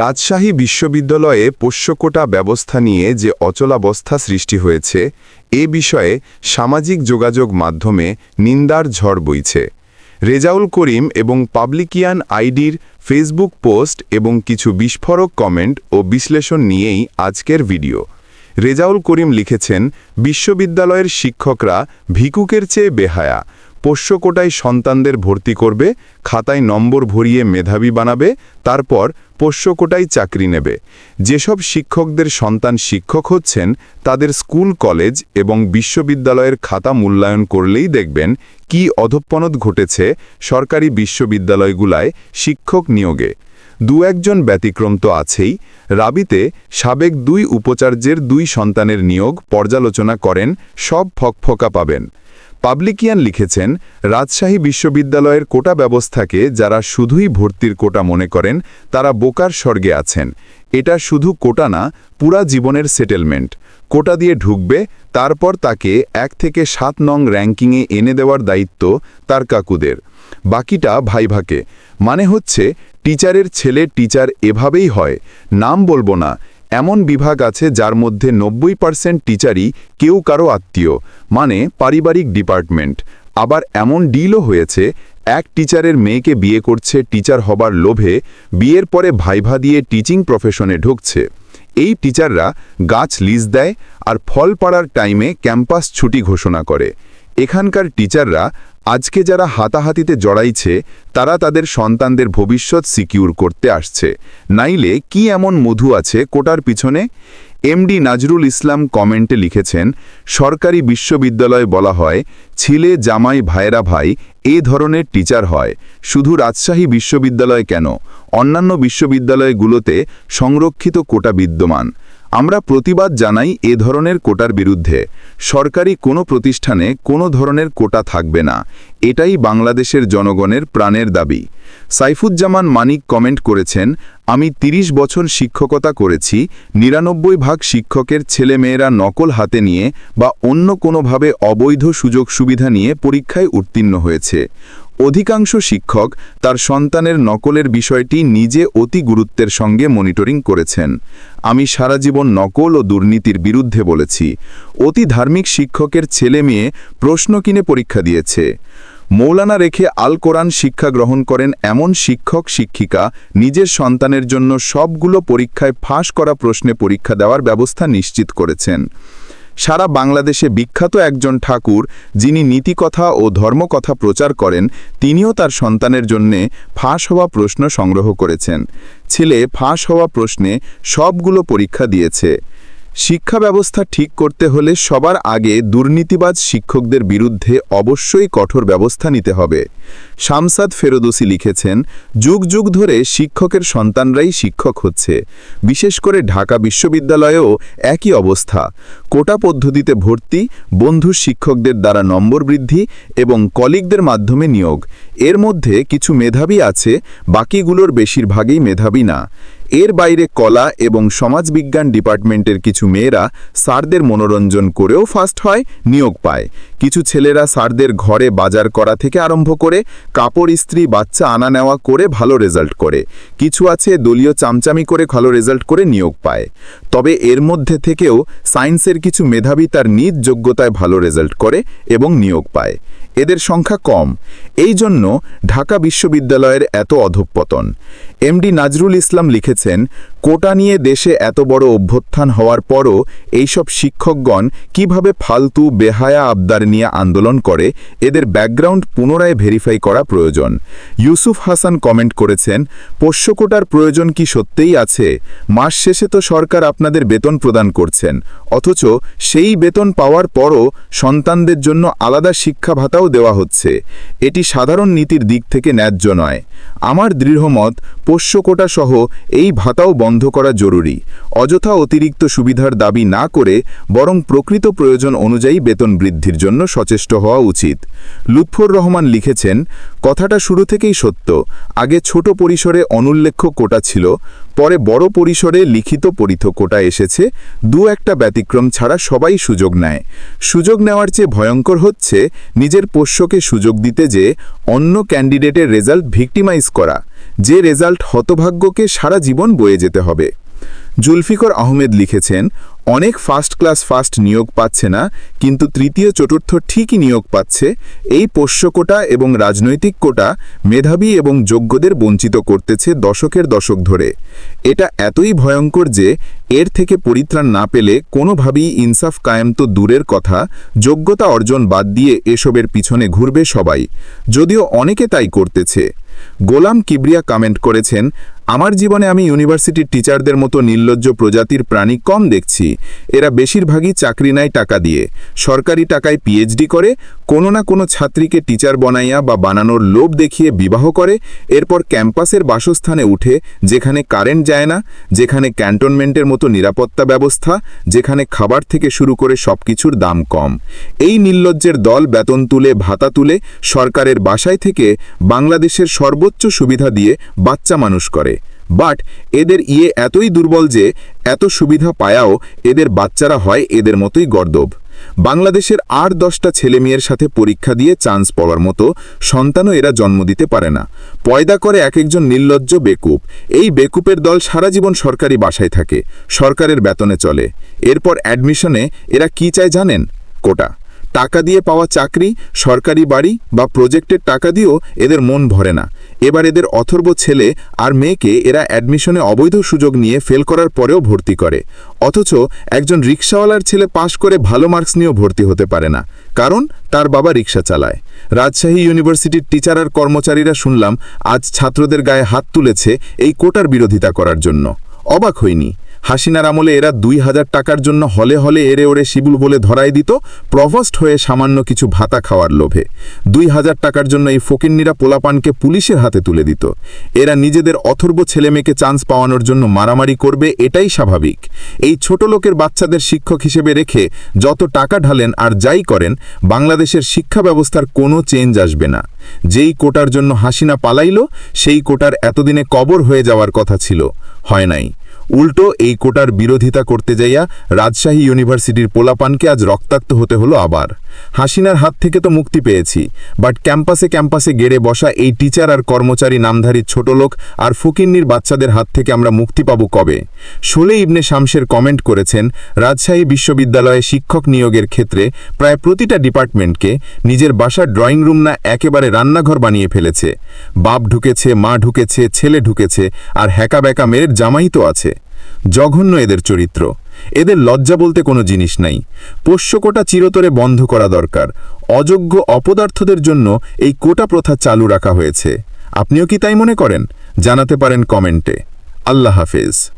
রাজশাহী বিশ্ববিদ্যালয়ে পোষ্যকোটা ব্যবস্থা নিয়ে যে অচলাবস্থা সৃষ্টি হয়েছে, এ বিষয়ে সামাজিক যোগাযোগ মাধ্যমে নিন্দার ঝড় বইছে। রেজাউল করিম এবং পাবলিকিয়ান আইডির ফেসবুক পোস্ট এবং কিছু বিস্ফোরক কমেন্ট ও বিশ্লেষণ নিয়েই আজকের ভিডিও। রেজাউল করিম লিখেছেন, বিশ্ববিদ্যালয়ের শিক্ষকরা ভিকুকের চেয়ে বেহায়া। পোষ্যকোটায় সন্তানদের ভর্তি করবে, খাতায় নম্বর ভরিয়ে মেধাবী বানাবে, তারপর পোষ্যকোটায় চাকরি নেবে। যেসব শিক্ষকদের সন্তান শিক্ষক হচ্ছেন, তাদের স্কুল, কলেজ এবং বিশ্ববিদ্যালয়ের খাতা মূল্যায়ন করলেই দেখবেন কি অধঃপনদ ঘটেছে সরকারি বিশ্ববিদ্যালয়গুলায় শিক্ষক নিয়োগে। দু একজন ব্যতিক্রম তো আছেই। রাবিতে সাবেক দুই উপাচার্যের দুই সন্তানের নিয়োগ পর্যালোচনা করেন, সব ফকফকা পাবেন। পাবলিকিয়ান লিখেছেন, রাজশাহী বিশ্ববিদ্যালয়ের কোটা ব্যবস্থাকে যারা শুধুই ভর্তির কোটা মনে করেন, তারা বোকার স্বর্গে আছেন। এটা শুধু কোটা না, পুরা জীবনের সেটেলমেন্ট। কোটা দিয়ে ঢুকবে, তারপর তাকে এক থেকে সাত নং র্যাঙ্কিংয়ে এনে দেওয়ার দায়িত্ব তার কাকুদের। বাকিটা ভাইভাকে। মানে হচ্ছে, টিচারের ছেলে টিচার এভাবেই হয়। নাম বলব না এমন বিভাগ আছে যার মধ্যে নব্বই পার্সেন্ট টিচারই কেউ কারও আত্মীয় মানে পারিবারিক ডিপার্টমেন্ট আবার এমন ডিলও হয়েছে, এক টিচারের মেয়েকে বিয়ে করছে টিচার হবার লোভে, বিয়ের পরে ভাইভা দিয়ে টিচিং প্রফেশনে ঢুকছে। এই টিচাররা গাছ লিজ দেয় আর ফল পাড়ার টাইমে ক্যাম্পাস ছুটি ঘোষণা করে। এখানকার টিচাররা আজকে যারা হাতাহাতিতে জড়াইছে, তারা তাদের সন্তানদের ভবিষ্যৎ সিকিউর করতে আসছে। নাইলে কি এমন মধু আছে কোটার পিছনে? এমডি নাজরুল ইসলাম কমেন্টে লিখেছেন, সরকারি বিশ্ববিদ্যালয়ে বলা হয়, ছিলে জামাই ভাইরা ভাই, এ ধরনের টিচার হয়। শুধু রাজশাহী বিশ্ববিদ্যালয় কেন? অন্যান্য বিশ্ববিদ্যালয়গুলোতে সংরক্ষিত কোটা বিদ্যমান। আমরা প্রতিবাদ জানাই এ ধরনের কোটার বিরুদ্ধে। সরকারি কোনো প্রতিষ্ঠানে কোনো ধরনের কোটা থাকবে না। এটাই বাংলাদেশের জনগণের প্রাণের দাবি। সাইফুজ্জামান মানিক কমেন্ট করেছেন, আমি ৩০ বছর শিক্ষকতা করেছি, নিরানব্বই ভাগ শিক্ষকের ছেলেমেয়েরা নকল হাতে নিয়ে বা অন্য কোনোভাবে অবৈধ সুযোগ সুবিধা নিয়ে পরীক্ষায় উত্তীর্ণ হয়েছে। অধিকাংশ শিক্ষক তার সন্তানের নকলের বিষয়টি নিজে অতি গুরুত্বের সঙ্গে মনিটরিং করেছেন। আমি সারা জীবন নকল ও দুর্নীতির বিরুদ্ধে বলেছি। অতি ধার্মিক শিক্ষকের ছেলে মেয়ে প্রশ্ন কিনে পরীক্ষা দিয়েছে। মৌলানা রেখে আল কোরআন শিক্ষা গ্রহণ করেন এমন শিক্ষক, শিক্ষিকা, নিজের সন্তানের জন্য সবগুলো পরীক্ষায় ফাঁস করা প্রশ্নে পরীক্ষা দেওয়ার ব্যবস্থা নিশ্চিত করেছেন। সারা বাংলাদেশে বিখ্যাত একজন ঠাকুর যিনি নীতিকথা ও ধর্মকথা প্রচার করেন, তিনিও তার সন্তানের জন্যে ফাঁস হওয়া প্রশ্ন সংগ্রহ করেছেন। ছেলে ফাঁস হওয়া প্রশ্নে সবগুলো পরীক্ষা দিয়েছে। শিক্ষা ব্যবস্থা ঠিক করতে হলে সবার আগে দুর্নীতিবাজ শিক্ষকদের বিরুদ্ধে অবশ্যই কঠোর ব্যবস্থা নিতে হবে। শামসাদ ফেরদোসি লিখেছেন, যুগ যুগ ধরে শিক্ষকের সন্তানরাই শিক্ষক হচ্ছে। বিশেষ করে ঢাকা বিশ্ববিদ্যালয়েও একই অবস্থা। কোটা পদ্ধতিতে ভর্তি, বন্ধু শিক্ষকদের দ্বারা নম্বর বৃদ্ধি এবং কলিগদের মাধ্যমে নিয়োগ। এর মধ্যে কিছু মেধাবী আছে, বাকিগুলোর বেশিরভাগই মেধাবী না। এর বাইরে কলা এবং সমাজবিজ্ঞান ডিপার্টমেন্টের কিছু মেয়েরা স্যারদের মনোরঞ্জন করেও ফার্স্ট হয়, নিয়োগ পায়। কিছু ছেলেরা স্যারদের ঘরে বাজার করা থেকে আরম্ভ করে কাপড়, ইস্ত্রি, বাচ্চা আনা নেওয়া করে ভালো রেজাল্ট করে। কিছু আছে দলীয় চামচামি করে ভালো রেজাল্ট করে নিয়োগ পায়। তবে এর মধ্যে থেকেও সায়েন্সের কিছু মেধাবী তার নিজ যোগ্যতায় ভালো রেজাল্ট করে এবং নিয়োগ পায়। এদের সংখ্যা কম। এই জন্য ঢাকা বিশ্ববিদ্যালয়ের এত অধঃপতন। এমডি নাজরুল ইসলাম লিখেছেন কোটা নিয়ে দেশে এত বড় অভ্যুত্থান হওয়ার পরও এইসব শিক্ষকগণ কীভাবে ফালতু, বেহায়া আবদার নিয়ে আন্দোলন করে, এদের ব্যাকগ্রাউন্ড পুনরায় ভেরিফাই করা প্রয়োজন? ইউসুফ হাসান কমেন্ট করেছেন পোষ্যকোটার প্রয়োজন কি সত্যিই আছে? মাস শেষে তো সরকার আপনাদের বেতন প্রদান করছেন। অথচ সেই বেতন পাওয়ার পরও সন্তানদের জন্য আলাদা শিক্ষা ভাতাও দেওয়া হচ্ছে। এটি সাধারণ নীতির দিক থেকে ন্যায্য নয়। আমার দৃঢ়মত পোষ্যকোটা সহ এই ভাতাও বন্ধ করা জরুরি। অযথা অতিরিক্ত সুবিধার দাবি না করে বরং প্রকৃত প্রয়োজন অনুযায়ী বেতন বৃদ্ধির জন্য সচেষ্ট হওয়া উচিত। লুৎফর রহমান লিখেছেন, কথাটা শুরু থেকেই সত্য। আগে ছোট পরিসরে অনুল্লেখ্য কোটা ছিল, পরে বড় পরিসরে লিখিত পরিথ কোটা এসেছে, দু একটা ব্যতিক্রম ছাড়া সবাই সুযোগ নেয়। সুযোগ নেওয়ার চেয়ে ভয়ঙ্কর হচ্ছে নিজের পোষ্যকে সুযোগ দিতে যে অন্য ক্যান্ডিডেটের রেজাল্ট ভিক্টিমাইজ করা। যে রেজাল্ট হতভাগ্যকে সারা জীবন বয়ে যেতে হবে। জুলফিকর আহমেদ লিখেছেন, অনেক ফার্স্ট ক্লাস ফার্স্ট নিয়োগ পাচ্ছে না, কিন্তু তৃতীয় চতুর্থ ঠিকই নিয়োগ পাচ্ছে, এই পোষ্য কোটা এবং রাজনৈতিক কোটা মেধাবী এবং যোগ্যদের বঞ্চিত করতেছে দশকের দশক ধরে। এটা এতই ভয়ঙ্কর যে এর থেকে পরিত্রাণ না পেলে কোনোভাবেই ইনসাফ কায়েম তো দূরের কথা, যোগ্যতা অর্জন বাদ দিয়ে এসবের পিছনে ঘুরবে সবাই। যদিও অনেকে তাই করতেছে। গোলাম কিবরিয়া কমেন্ট করেছেন আমার জীবনে আমি ইউনিভার্সিটির টিচারদের মতো নির্লজ্জ প্রজাতির প্রাণী কম দেখছি। এরা বেশিরভাগই চাকরি নেয় টাকা দিয়ে। সরকারি টাকায় পিএইচডি করে, কোনো না কোনো ছাত্রীকে টিচার বনাইয়া বা বানানোর লোভ দেখিয়ে বিবাহ করে, এরপর ক্যাম্পাসের বাসস্থানে উঠে, যেখানে কারেন্ট যায় না, যেখানে ক্যান্টনমেন্টের মতো নিরাপত্তা ব্যবস্থা, যেখানে খাবার থেকে শুরু করে সব কিছুর দাম কম। এই নির্লজ্জের দল বেতন তুলে, ভাতা তুলে, সরকারের বাসায় থেকে বাংলাদেশের সর্বোচ্চ সুবিধা দিয়ে বাচ্চা মানুষ করে। বাট এদের ইয়ে এতই দুর্বল যে এত সুবিধা পায়াও এদের বাচ্চারা হয় এদের মতোই গর্দব বাংলাদেশের আট দশটা ছেলেমেয়ের সাথে পরীক্ষা দিয়ে চান্স পাওয়ার মতো সন্তানও এরা জন্ম দিতে পারে না। পয়দা করে এক একজন নির্লজ্জ বেকুপ এই বেকুপের দল সারা জীবন সরকারি বাসায় থাকে, সরকারের বেতনে চলে। এরপর অ্যাডমিশনে এরা কি চায় জানেন? কোটা। টাকা দিয়ে পাওয়া চাকরি, সরকারি বাড়ি বা প্রজেক্টের টাকা দিয়েও এদের মন ভরে না। এবার এদের অথর্ব ছেলে আর মেয়েকে এরা অ্যাডমিশনে অবৈধ সুযোগ নিয়ে ফেল করার পরেও ভর্তি করে। অথচ একজন রিক্সাওয়ালার ছেলে পাশ করে ভালো মার্কস নিয়েও ভর্তি হতে পারে না। কারণ তার বাবা রিক্সা চালায়। রাজশাহী ইউনিভার্সিটির টিচার আর কর্মচারীরা শুনলাম, আজ ছাত্রদের গায়ে হাত তুলেছে এই কোটার বিরোধিতা করার জন্য। অবাক হইনি। হাসিনার আমলে এরা দুই হাজার টাকার জন্য হলে হলে এরে ওরে শিবুল বলে ধরাই দিত, প্রভস্ট হয়ে সামান্য কিছু ভাতা খাওয়ার লোভে। দুই হাজার টাকার জন্য এই ফকিন্নিরা পোলাপানকে পুলিশের হাতে তুলে দিত। এরা নিজেদের অথর্ব ছেলেমেয়েকে চান্স পাওয়ানোর জন্য মারামারি করবে, এটাই স্বাভাবিক। এই ছোট লোকের বাচ্চাদের শিক্ষক হিসেবে রেখে যত টাকা ঢালেন আর যাই করেন, বাংলাদেশের শিক্ষা ব্যবস্থার কোনো চেঞ্জ আসবে না। যেই কোটার জন্য হাসিনা পালাইল, সেই কোটার এতদিনে কবর হয়ে যাওয়ার কথা ছিল, হয় নাই। উল্টো এই কোটার বিরোধিতা করতে যাইয়া রাজশাহী ইউনিভার্সিটির পোলাপানকে আজ রক্তাক্ত হতে হলো আবার। হাসিনার হাত থেকে তো মুক্তি পেয়েছি, বাট ক্যাম্পাসে ক্যাম্পাসে গেড়ে বসা এই টিচার আর কর্মচারী নামধারী ছোট লোক আর ফকিন্নির বাচ্চাদের হাত থেকে আমরা মুক্তি পাব কবে? শোলে ইবনে শামসের কমেন্ট করেছেন, রাজশাহী বিশ্ববিদ্যালয়ে শিক্ষক নিয়োগের ক্ষেত্রে প্রায় প্রতিটা ডিপার্টমেন্টকে নিজের বাসার ড্রয়িং রুম না একেবারে রান্নাঘর বানিয়ে ফেলেছে। বাপ ঢুকেছে, মা ঢুকেছে, ছেলে ঢুকেছে, আর হ্যাকা ব্যাকা মেয়ের জামাই তো আছে। জঘন্য এদের চরিত্র। এদের লজ্জা বলতে কোনো জিনিস নাই। পোষ্যকোটা চিরতরে বন্ধ করা দরকার। অযোগ্য অপদার্থদের জন্য এই কোটা প্রথা চালু রাখা হয়েছে। আপনিও কি তাই মনে করেন? জানাতে পারেন কমেন্টে। আল্লাহ হাফেজ।